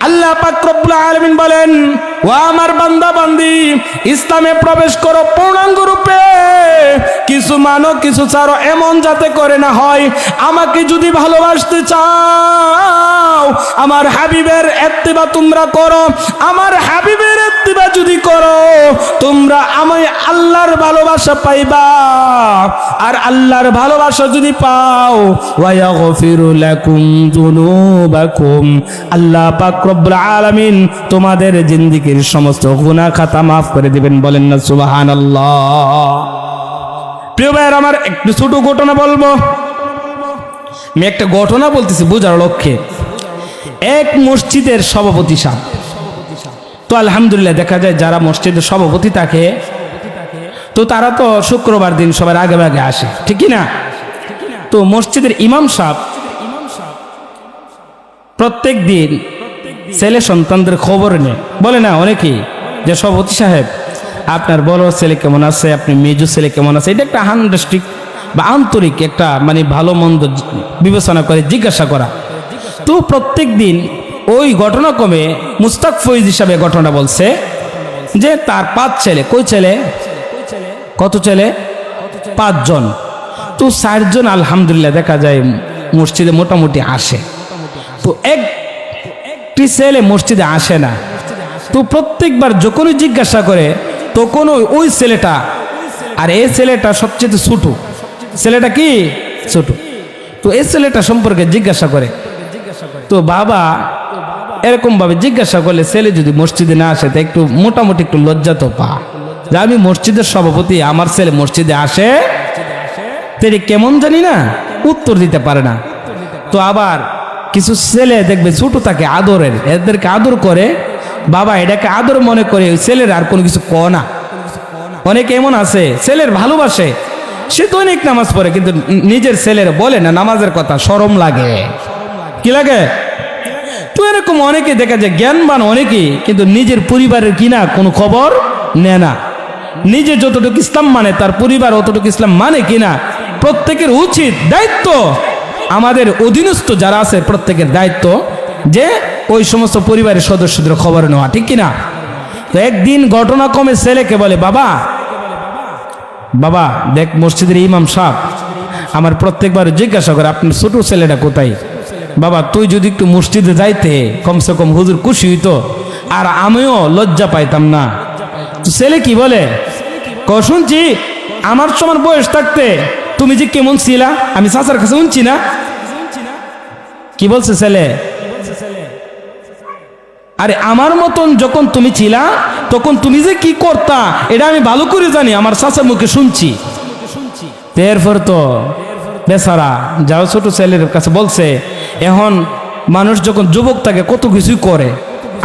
আল্লাহ পাক বলেন, ও আমার বান্দা বান্দি ইসলামে প্রবেশ করো পূর্ণাঙ্গ রূপে। কিছু মানো, কিছু ছাড়ো, এমন যাতে করে না হয়। আমাকে যদি ভালোবাসতে চাও আমার হাবিবের এত্তিবা তোমরা করো, আমার হাবিবের এত্তিবা যদি করো, তোমরা আমি আল্লাহর ভালোবাসা পাইবা। আর আল্লাহর ভালোবাসা যদি পাও আল্লাহ পাক রব্বুল আলামিন তোমাদের জিন্দেগীর সমস্ত গুনাহ খাতা মাফ করে দিবেন, বলেন না, সুবহানাল্লাহ। প্রিয় ভাইয়ের, আমার একটু ছোট ঘটনা বলব। আমি একটা ঘটনা বলতেছি, বোঝার লক্ষ্যে। এক মসজিদের সভাপতি সাহেব। তো আলহামদুলিল্লাহ দেখা যায় যারা মসজিদের সভাপতি থাকে, তো তারা তো শুক্রবার দিন সবার আগে আগে আসে, ঠিক না? তো মসজিদের ইমাম সাহেব প্রত্যেক দিন ছেলে সন্তানদের খবর নেয়। বলে না অনেকেই? যে সভাপতি সাহেব, আপনার বড় ছেলে কেমন আছে? আপনি মেজু ছেলে কেমন আছে? এটা একটা হান্ডাস্টিক বা আন্তরিক একটা মানে ভালো মন্দ বিবেচনা করে জিজ্ঞাসা করা। তো প্রত্যেক দিন ওই ঘটনাক্রমে মুস্তাক ফৈজ হিসাবে ঘটনা বলছে যে তার পাঁচ ছেলে, কই ছেলে? কত ছেলে? পাঁচজন। তো চারজন আলহামদুলিল্লাহ দেখা যায় মসজিদে মোটামুটি আসে। তো একটি ছেলে মসজিদে আসে না। তো প্রত্যেকবার যখনই জিজ্ঞাসা করে তখন ওই ছেলেটা, আর এই ছেলেটা সবচেয়ে ছোট। ছেলেটা কি? ছোট। তো এই ছেলেটা সম্পর্কে জিজ্ঞাসা করে তো বাবা এরকম ভাবে জিজ্ঞাসা করলে ছেলে যদি মসজিদে না আসে, তা একটু মোটামুটি একটু লজ্জা তো পা। যে আমি মসজিদের সভাপতি, আমার ছেলে মসজিদে আসে তিনি কেমন জানি না, উত্তর দিতে পারে না। তো আবার কিছু ছেলে দেখবে ছোট থাকে আদরের, এদেরকে আদর করে, বাবা এটাকে আদর মনে করে ওই ছেলের আর কোনো কিছু ক না। অনেক এমন আছে, ছেলের ভালোবাসে, সে দৈনিক নামাজ পড়ে, কিন্তু নিজের ছেলের বলে না, নামাজের কথা সরম লাগে। কি লাগে? তো এরকম অনেকে দেখা যায় জ্ঞানবান অনেকেই কিন্তু নিজের পরিবারের কিনা কোনো খবর নেয় না। নিজে যতটুকু ইসলাম মানে তার পরিবার অতটুকু ইসলাম মানে কিনা প্রত্যেকের উচিত দায়িত্ব। আমাদের অধীনস্থ যারা আছে, প্রত্যেকের দায়িত্ব যে ওই সমস্ত পরিবারের সদস্যদের খবর নেওয়া, ঠিক কিনা তো একদিন ঘটনা ঘটনাক্রমে ছেলেকে বলে, বাবা বাবা, দেখ মসজিদের ইমাম সাহ আমার প্রত্যেকবার জিজ্ঞাসা করে, আপনার ছোট ছেলেটা কোথায়? বাবা, তুই যদি একটু মসজিদে যাইতে কমসে কম হুজুর খুশি হইতো, আর আমিও লজ্জা পাইতাম না। ছেলে কি বলে? ক, শুনছি, আমার সমান বয়স থাকতে তুমি যে কেমন ছিলা? আমি চাচার কাছে শুনছি না। কি বলছে ছেলে? আরে, আমার মতন যখন তুমি ছিলা, তখন তুমি যে কি করতা, এটা আমি ভালো করে জানি, আমার চাচার মুখে শুনছি। এরপর তো বেচারা যাও ছোট ছেলের কাছে বলছে, এখন মানুষ যখন যুবক থাকে, কত কিছুই করে।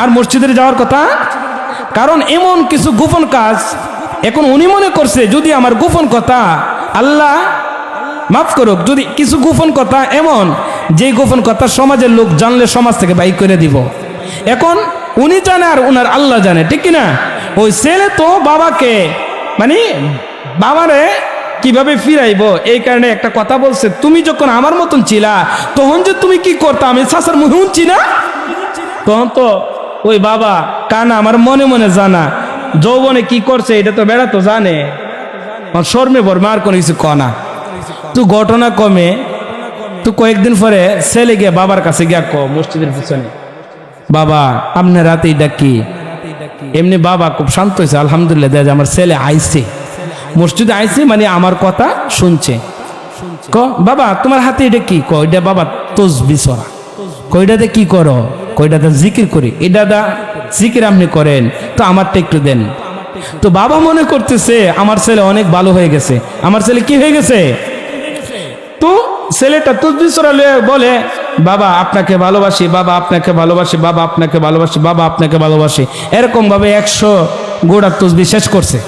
আর মসজিদে যাওয়ার কথা? কারণ এমন কিছু গোপন কাজ এখন উনি মনে করছে, যদি আমার গোপন কথা আল্লাহ মাফ করুক, যদি কিছু গোপন কথা এমন যে গোপন কথা সমাজের লোক জানলে সমাজ থেকে বাইক করে দিব। এখন উনি জানে আর উনার আল্লাহ জানে, ঠিক কিনা? ওই ছেলে তো বাবাকে মানে বাবারে কীভাবে ফিরাইবো? এই কারণে একটা কথা বলছে, তুমি যখন আমার মতন ছিলা, তখন যে তুমি কি করতা? আমি শাসার মুখে শুনছি না? তখন তো, ওই বাবা, কানা আমার মনে মনে জানা, যৌবনে কি করছে এটা তো বেড়া তো জানে। শর্মে বর্মে আর কোনো কিছু কনা। তুই ঘটনা কমে তুই কয়েকদিন পরে ছেলে গিয়ে বাবার কাছে গিয়া ক মসজিদের পিছনে, বাবা, আপনার রাতে এটা কি? এমনি বাবা খুব শান্ত হয়েছে, আলহামদুলিল্লাহ, দেখা যায় আমার ছেলে আইছে। মসজিদে আইছে মানে আমার কথা শুনছে। ক, বাবা, তোমার হাতে এটা কি? ক, এটা বাবা, তসবি সরা। কইটাতে কি করো? কইটাতে জিকির করি। এটা দাদা জিকির আপনি করেন, তো আমারটা একটু দেন। তো বাবা মনে করতেছে, আমার ছেলে অনেক ভালো হয়ে গেছে। আমার ছেলে কি হয়ে গেছে? তো ছেলেটা তসবি সরা বলে, বাবা, আপনাকে ভালোবাসি, বাবা, আপনাকে ভালোবাসি, বাবা, আপনাকে ভালোবাসি, বাবা, আপনাকে ভালোবাসি। এরকম ভাবে একশো গোড়ার তসবি শেষ করছে।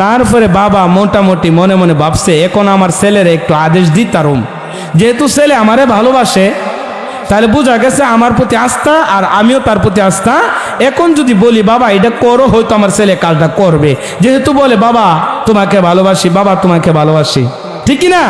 তারপরে বাবা মোটামুটি মনে মনে ভাবছে, এখন আমার ছেলের একটু আদেশ দিতারুম যেহেতু ছেলে আমারে ভালোবাসে, তাহলে বোঝা গেছে আমার প্রতি আস্থা আর আমিও তার প্রতি আস্থা। এখন যদি বলি, বাবা, এটা করো, হয়তো আমার ছেলে কাজটা করবে। যেহেতু বলে, বাবা, তোমাকে ভালোবাসি, বাবা, তোমাকে ভালোবাসি। ঠিকই না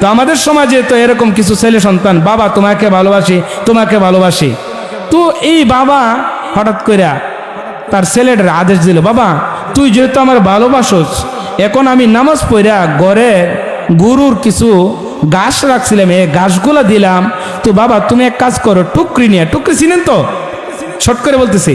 তো আমাদের সমাজে তো এরকম কিছু ছেলে সন্তান, বাবা, তোমাকে ভালোবাসি তোমাকে ভালোবাসি। তো এই বাবা হঠাৎ কইরা তার ছেলেটার আদেশ দিল, বাবা তুই যেহেতু আমার ভালোবাসোস, এখন আমি নামাজ পড়া গড়ে গরুর কিছু গাছ রাখছিলাম, এই গাছগুলা দিলাম। তো বাবা, তুমি এক কাজ করো, টুকরি নিয়ে, টুকরি চিনেন তো? ছট করে বলতেছি।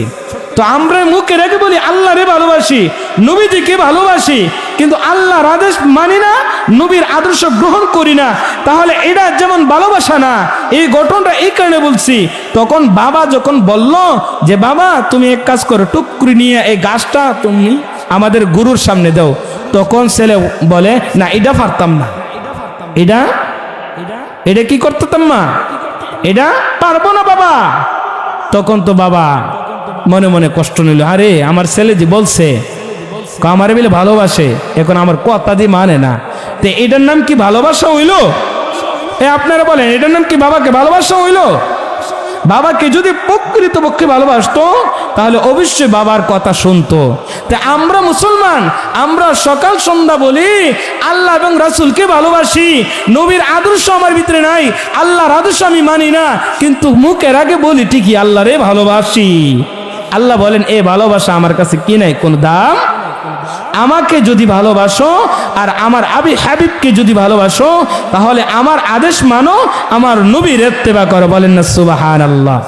তো আমরা মুখে রেখে বলি, আল্লাহরে ভালোবাসি, নবীজিকে ভালোবাসি কিন্তু আল্লাহর আদেশ মানি না, নবীর আদর্শ গ্রহণ করি না। তাহলে এটা যেমন ভালোবাসা না, এই ঘটনাটা এই কারণে বলছি, তখন বাবা যখন বলল যে, বাবা, তুমি এক কাজ করো, টুকরি নিয়ে এই গাছটা তুমি আমাদের গুরুর সামনে দাও। তখন ছেলে বলে, না, এটা পারতাম না। এটা? এটা কি করতাম মা? এটা পারব না বাবা। তখন তো বাবা মনে মনে কষ্ট নিল, আরে, আমার ছেলে যে বলছে আমার বলে ভালোবাসে। এখন আমার কথা দিয়ে মানে না। তো এটার নাম কি ভালোবাসা হইল? এ আপনারা বলেন, এটার নাম কি বাবাকে ভালোবাসা হইল? বাবাকে যদি প্রকৃতপক্ষে ভালোবাসতো, তাহলে অবশ্যই বাবার কথা শুনতো। তা আমরা মুসলমান, আমরা সকাল সন্ধ্যা বলি, আল্লাহ এবং রাসুলকে ভালোবাসি। নবীর আদর্শ আমার ভিতরে নাই, আল্লাহর আদর্শ আমি মানি না। কিন্তু মুখের আগে বলি, ঠিকই আল্লাহরে ভালোবাসি। আল্লাহ বলেন, এ ভালোবাসা আমার কাছে কি নাই? কোনো দাম? আমাকে যদি ভালোবাসো আর আমার আবি হাবিবকে যদি ভালোবাসো, তাহলে আমার আদেশ মানো, আমার নবীর এত্তেবা করো। বলেন না সুবাহান আল্লাহ